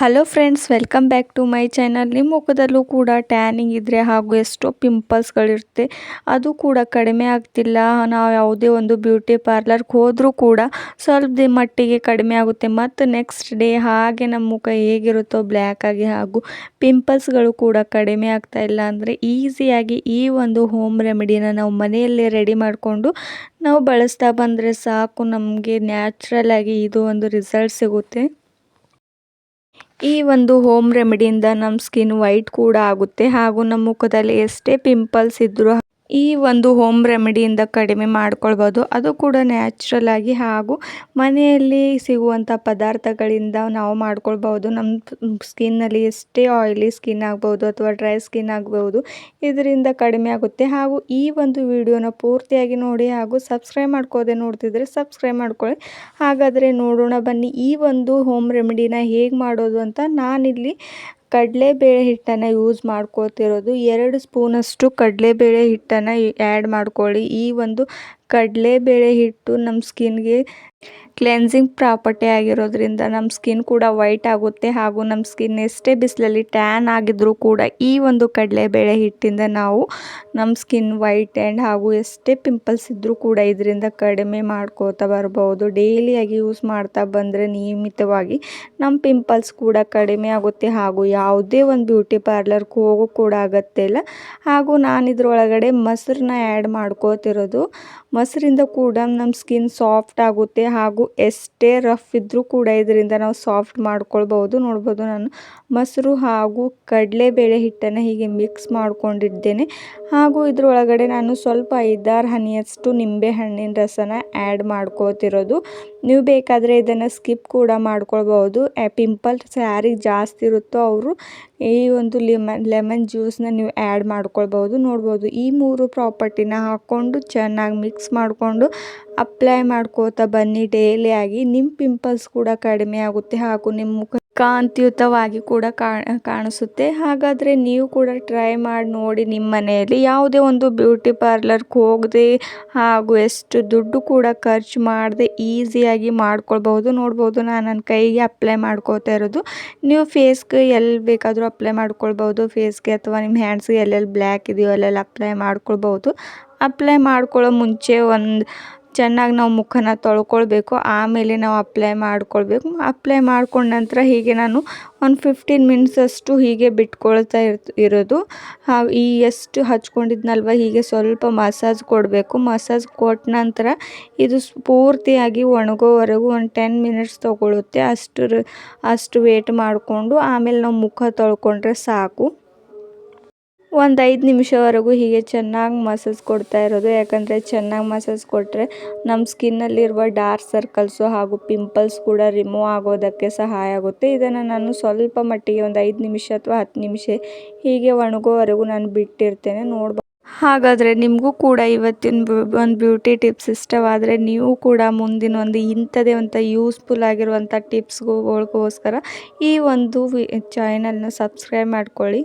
Hello friends welcome back to my channel ನಿಮ್ಮ ಮುಖದಲ್ಲೂ ಕೂಡ ಟ್ಯಾನಿಂಗ್ ಇದ್ದರೆ ಹಾಗೂ ಎಷ್ಟೋ ಪಿಂಪಲ್ಸ್ಗಳಿರುತ್ತೆ ಅದು ಕೂಡ ಕಡಿಮೆ ಆಗ್ತಿಲ್ಲ. ನಾವು ಯಾವುದೇ ಒಂದು ಬ್ಯೂಟಿ ಪಾರ್ಲರ್ಗೆ ಹೋದರೂ ಕೂಡ ಸ್ವಲ್ಪ ಮಟ್ಟಿಗೆ ಕಡಿಮೆ ಆಗುತ್ತೆ. ಮತ್ತು ನೆಕ್ಸ್ಟ್ ಡೇ ಹಾಗೆ ನಮ್ಮ ಮುಖ ಹೇಗಿರುತ್ತೋ ಬ್ಲ್ಯಾಕ್ ಆಗಿ ಹಾಗೂ ಪಿಂಪಲ್ಸ್ಗಳು ಕೂಡ ಕಡಿಮೆ ಆಗ್ತಾ ಇಲ್ಲ ಅಂದರೆ ಈಸಿಯಾಗಿ ಈ ಒಂದು ಹೋಮ್ ರೆಮಿಡಿನ ನಾವು ಮನೆಯಲ್ಲೇ ರೆಡಿ ಮಾಡಿಕೊಂಡು ನಾವು ಬಳಸ್ತಾ ಬಂದರೆ ಸಾಕು. ನಮಗೆ ನ್ಯಾಚುರಲ್ ಆಗಿ ಇದು ಒಂದು ರಿಸಲ್ಟ್ ಸಿಗುತ್ತೆ. ಈ ಒಂದು ಹೋಮ್ ರೆಮಿಡಿಯಿಂದ ನಮ್ಮ ಸ್ಕಿನ್ ವೈಟ್ ಕೂಡ ಆಗುತ್ತೆ ಹಾಗೂ ನಮ್ಮ ಮುಖದಲ್ಲಿ ಎಷ್ಟೇ ಪಿಂಪಲ್ಸ್ ಇದ್ದರೂ ಈ ಒಂದು ಹೋಮ್ ರೆಮಿಡಿಯಿಂದ ಕಡಿಮೆ ಮಾಡ್ಕೊಳ್ಬೋದು. ಅದು ಕೂಡ ನ್ಯಾಚುರಲ್ ಆಗಿ ಹಾಗೂ ಮನೆಯಲ್ಲಿ ಸಿಗುವಂಥ ಪದಾರ್ಥಗಳಿಂದ ನಾವು ಮಾಡ್ಕೊಳ್ಬೋದು ನಮ್ಮ ಸ್ಕಿನ್ನಲ್ಲಿ ಎಷ್ಟೇ ಆಯಿಲಿ ಸ್ಕಿನ್ ಆಗ್ಬೋದು ಅಥವಾ ಡ್ರೈ ಸ್ಕಿನ್ ಆಗ್ಬೋದು ಇದರಿಂದ ಕಡಿಮೆ ಆಗುತ್ತೆ. ಹಾಗೂ ಈ ಒಂದು ವಿಡಿಯೋನ ಪೂರ್ತಿಯಾಗಿ ನೋಡಿ ಹಾಗೂ ಸಬ್ಸ್ಕ್ರೈಬ್ ಮಾಡ್ಕೋದೆ ನೋಡ್ತಿದ್ರೆ ಸಬ್ಸ್ಕ್ರೈಬ್ ಮಾಡ್ಕೊಳ್ಳಿ. ಹಾಗಾದರೆ ನೋಡೋಣ ಬನ್ನಿ ಈ ಒಂದು ಹೋಮ್ ರೆಮಿಡಿನ ಹೇಗೆ ಮಾಡೋದು ಅಂತ ನಾನಿಲ್ಲಿ ಕಡಲೆಬೇಳೆ ಹಿಟ್ಟನ್ನು ಯೂಸ್ ಮಾಡ್ಕೊತಿರೋದು. ಎರಡು ಸ್ಪೂನಷ್ಟು ಕಡಲೆಬೇಳೆ ಹಿಟ್ಟನ್ನು ಆ್ಯಡ್ ಮಾಡ್ಕೊಳ್ಳಿ. ಈ ಒಂದು ಕಡಲೆಬೇಳೆ ಹಿಟ್ಟು ನಮ್ಮ ಸ್ಕಿನ್ಗೆ ಕ್ಲೆನ್ಸಿಂಗ್ ಪ್ರಾಪರ್ಟಿ ಆಗಿರೋದ್ರಿಂದ ನಮ್ಮ ಸ್ಕಿನ್ ಕೂಡ ವೈಟ್ ಆಗುತ್ತೆ ಹಾಗೂ ನಮ್ಮ ಸ್ಕಿನ್ ಎಷ್ಟೇ ಬಿಸಿಲಲ್ಲಿ ಟ್ಯಾನ್ ಆಗಿದ್ರೂ ಕೂಡ ಈ ಒಂದು ಕಡಲೆಬೇಳೆ ಹಿಟ್ಟಿಂದ ನಾವು ನಮ್ಮ ಸ್ಕಿನ್ ವೈಟ್ ಆ್ಯಂಡ್ ಹಾಗೂ ಎಷ್ಟೇ ಪಿಂಪಲ್ಸ್ ಇದ್ದರೂ ಕೂಡ ಇದರಿಂದ ಕಡಿಮೆ ಮಾಡ್ಕೋತಾ ಬರ್ಬೋದು. ಡೈಲಿಯಾಗಿ ಯೂಸ್ ಮಾಡ್ತಾ ಬಂದರೆ ನಿಯಮಿತವಾಗಿ ನಮ್ಮ ಪಿಂಪಲ್ಸ್ ಕೂಡ ಕಡಿಮೆ ಆಗುತ್ತೆ ಹಾಗೂ ಯಾವುದೇ ಒಂದು ಬ್ಯೂಟಿ ಪಾರ್ಲರ್ಗೆ ಹೋಗೋ ಕೂಡ ಆಗತ್ತೆ ಇಲ್ಲ. ಹಾಗೂ ನಾನು ಇದರೊಳಗಡೆ ಮೊಸರನ್ನ ಆ್ಯಡ್ ಮಾಡ್ಕೋತಿರೋದು. ಮೊಸರಿಂದ ಕೂಡ ನಮ್ಮ ಸ್ಕಿನ್ ಸಾಫ್ಟ್ ಆಗುತ್ತೆ ಹಾಗೂ ಎಷ್ಟೇ ರಫ್ ಇದ್ದರೂ ಕೂಡ ಇದರಿಂದ ನಾವು ಸಾಫ್ಟ್ ಮಾಡ್ಕೊಳ್ಬೋದು ನೋಡ್ಬೋದು ನಾನು ಮೊಸರು ಹಾಗೂ ಕಡಲೆಬೇಳೆ ಹಿಟ್ಟನ್ನು ಹೀಗೆ ಮಿಕ್ಸ್ ಮಾಡ್ಕೊಂಡಿದ್ದೇನೆ. ಹಾಗೂ ಇದರೊಳಗಡೆ ನಾನು ಸ್ವಲ್ಪ ಐದಾರು ಹನಿಯಷ್ಟು ನಿಂಬೆ ಹಣ್ಣಿನ ರಸನ ಆ್ಯಡ್ ಮಾಡ್ಕೋತಿರೋದು. ನೀವು ಬೇಕಾದರೆ ಇದನ್ನು ಸ್ಕಿಪ್ ಕೂಡ ಮಾಡ್ಕೊಳ್ಬೋದು ಪಿಂಪಲ್ಸ್ ಯಾರಿಗೆ ಜಾಸ್ತಿ ಇರುತ್ತೋ ಅವರು ಈ ಒಂದು ಲೆಮನ್ ಲೆಮನ್ ಜ್ಯೂಸನ್ನ ನೀವು ಆ್ಯಡ್ ಮಾಡ್ಕೊಳ್ಬೋದು ನೋಡ್ಬೋದು ಈ ಮೂರು ಪ್ರಾಪರ್ಟಿನ ಹಾಕ್ಕೊಂಡು ಚೆನ್ನಾಗಿ ಮಿಕ್ಸ್ ಮಾಡಿಕೊಂಡು ಅಪ್ಲೈ ಮಾಡ್ಕೋತಾ ಬನ್ನಿ ಡೈಲಿಯಾಗಿ ನಿಮ್ಮ ಪಿಂಪಲ್ಸ್ ಕೂಡ ಕಡಿಮೆ ಆಗುತ್ತೆ ಹಾಗೂ ನಿಮ್ಮ ಮುಖ ಕಾಂತಿಯುತವಾಗಿ ಕೂಡ ಕಾಣಿಸುತ್ತೆ. ಹಾಗಾದರೆ ನೀವು ಕೂಡ ಟ್ರೈ ಮಾಡಿ ನೋಡಿ ನಿಮ್ಮ ಮನೆಯಲ್ಲಿ. ಯಾವುದೇ ಒಂದು ಬ್ಯೂಟಿ ಪಾರ್ಲರ್ಗೆ ಹೋಗದೆ ಹಾಗೂ ಎಷ್ಟು ದುಡ್ಡು ಕೂಡ ಖರ್ಚು ಮಾಡದೆ ಈಸಿಯಾಗಿ ಮಾಡ್ಕೊಳ್ಬಹುದು. ನೋಡ್ಬೋದು ನಾನು ನನ್ನ ಕೈಗೆ ಅಪ್ಲೈ ಮಾಡ್ಕೋತಾ ಇರೋದು. ನೀವು ಫೇಸ್ಗೆ ಎಲ್ಲಿ ಬೇಕಾದರೂ ಅಪ್ಲೈ ಮಾಡ್ಕೊಳ್ಬೋದು ಫೇಸ್ಗೆ ಅಥವಾ ನಿಮ್ಮ ಹ್ಯಾಂಡ್ಸ್ಗೆ ಎಲ್ಲೆಲ್ಲಿ ಬ್ಲ್ಯಾಕ್ ಇದೆಯೋ ಅಲ್ಲೆಲ್ಲ ಅಪ್ಲೈ ಮಾಡ್ಕೊಳ್ಬೋದು ಅಪ್ಲೈ ಮಾಡ್ಕೊಳ್ಳೋ ಮುಂಚೆ ಒಂದು ಚೆನ್ನಾಗಿ ನಾವು ಮುಖನ ತೊಳ್ಕೊಳ್ಬೇಕು, ಆಮೇಲೆ ನಾವು ಅಪ್ಲೈ ಮಾಡ್ಕೊಳ್ಬೇಕು. ಅಪ್ಲೈ ಮಾಡ್ಕೊಂಡ ನಂತರ ಹೀಗೆ ನಾನು ಒಂದು ಫಿಫ್ಟೀನ್ ಮಿನಿಟ್ಸಷ್ಟು ಹೀಗೆ ಬಿಟ್ಕೊಳ್ತಾ ಇರ್ ಇರೋದು. ಈ ಎಷ್ಟು ಹಚ್ಕೊಂಡಿದ್ನಲ್ವ, ಹೀಗೆ ಸ್ವಲ್ಪ ಮಸಾಜ್ ಕೊಡಬೇಕು. ಮಸಾಜ್ ಕೊಟ್ಟ ನಂತರ ಇದು ಪೂರ್ತಿಯಾಗಿ ಒಣಗೋವರೆಗೂ ಒಂದು ಟೆನ್ ಮಿನಿಟ್ಸ್ ತೊಗೊಳುತ್ತೆ. ಅಷ್ಟು ಅಷ್ಟು ವೇಟ್ ಮಾಡಿಕೊಂಡು, ಆಮೇಲೆ ನಾವು ಮುಖ ತೊಳ್ಕೊಂಡ್ರೆ ಸಾಕು. ಒಂದು ಐದು ನಿಮಿಷವರೆಗೂ ಹೀಗೆ ಚೆನ್ನಾಗಿ ಮಸಾಜ್ ಕೊಡ್ತಾ ಇರೋದು. ಯಾಕಂದರೆ ಚೆನ್ನಾಗಿ ಮಸಾಜ್ ಕೊಟ್ಟರೆ ನಮ್ಮ ಸ್ಕಿನ್ನಲ್ಲಿರುವ ಡಾರ್ಕ್ ಸರ್ಕಲ್ಸು ಹಾಗೂ ಪಿಂಪಲ್ಸ್ ಕೂಡ ರಿಮೂವ್ ಆಗೋದಕ್ಕೆ ಸಹಾಯ ಆಗುತ್ತೆ. ಇದನ್ನು ನಾನು ಸ್ವಲ್ಪ ಮಟ್ಟಿಗೆ ಒಂದು ಐದು ನಿಮಿಷ ಅಥವಾ ಹತ್ತು ನಿಮಿಷ ಹೀಗೆ ಒಣಗೋವರೆಗೂ ನಾನು ಬಿಟ್ಟಿರ್ತೇನೆ. ನೋಡ್ಬೋದು ಹಾಗಾದರೆ ನಿಮಗೂ ಕೂಡ ಇವತ್ತಿನ ಒಂದು ಬ್ಯೂಟಿ ಟಿಪ್ಸ್ ಇಷ್ಟವಾದರೆ ನೀವು ಕೂಡ ಮುಂದಿನ ಒಂದು ಇಂಥದೇ ಒಂದು ಯೂಸ್ಫುಲ್ ಆಗಿರುವಂಥ ಟಿಪ್ಸ್ಗಳಿಗೋಸ್ಕರ ಈ ಒಂದು ಚಾನಲ್ನ ಸಬ್ಸ್ಕ್ರೈಬ್ ಮಾಡ್ಕೊಳ್ಳಿ.